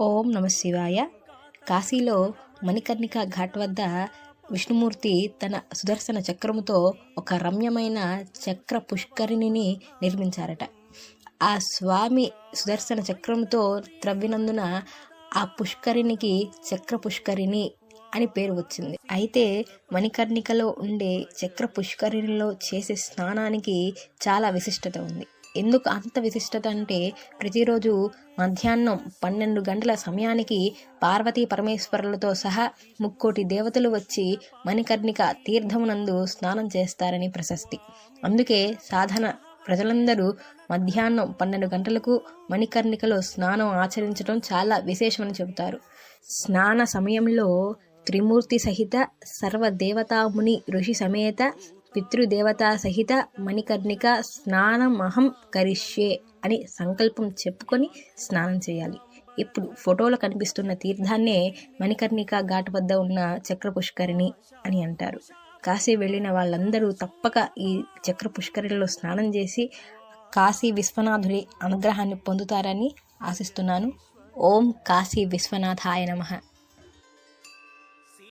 ఓం నమ శివాయ. కాశీలో మణికర్ణిక ఘాట్ వద్ద విష్ణుమూర్తి తన సుదర్శన చక్రముతో ఒక రమ్యమైన చక్ర పుష్కరిణిని నిర్మించారట. ఆ స్వామి సుదర్శన చక్రముతో త్రవ్వినందున ఆ పుష్కరిణికి చక్ర పుష్కరిణి అని పేరు వచ్చింది. అయితే మణికర్ణికలో ఉండే చక్ర పుష్కరిణిలో చేసే స్నానానికి చాలా విశిష్టత ఉంది. ఎందుకు అంత విశిష్టత అంటే ప్రతిరోజు మధ్యాహ్నం పన్నెండు గంటల సమయానికి పార్వతీ పరమేశ్వరులతో సహా ముక్కోటి దేవతలు వచ్చి మణికర్ణిక తీర్థమునందు స్నానం చేస్తారని ప్రశస్తి. అందుకే సాధన ప్రజలందరూ మధ్యాహ్నం పన్నెండు గంటలకు మణికర్ణికలో స్నానం ఆచరించడం చాలా విశేషమని చెబుతారు. స్నాన సమయంలో త్రిమూర్తి సహిత సర్వదేవతాముని ఋషి సమేత పితృదేవతా సహిత మణికర్ణిక స్నానమహం కరిష్యే అని సంకల్పం చెప్పుకొని స్నానం చేయాలి. ఇప్పుడు ఫోటోలో కనిపిస్తున్న తీర్థాన్నే మణికర్ణిక ఘాట్ వద్ద ఉన్న చక్ర పుష్కరిణి అని అంటారు. కాశీ వెళ్ళిన వాళ్ళందరూ తప్పక ఈ చక్ర పుష్కరిణిలో స్నానం చేసి కాశీ విశ్వనాథుడి అనుగ్రహాన్ని పొందుతారని ఆశిస్తున్నాను. ఓం కాశీ విశ్వనాథాయ నమః.